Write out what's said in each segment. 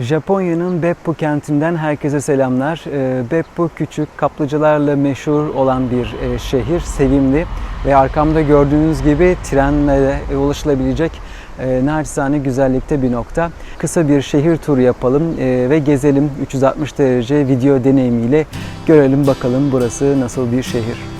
Japonya'nın Beppu kentinden herkese selamlar. Ee, Beppu küçük, kaplıcalarla meşhur olan bir e, şehir, sevimli ve arkamda gördüğünüz gibi trenle ulaşılabilecek e, naçizane güzellikte bir nokta. Kısa bir şehir turu yapalım e, ve gezelim 360 derece video deneyimiyle görelim bakalım burası nasıl bir şehir.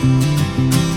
Música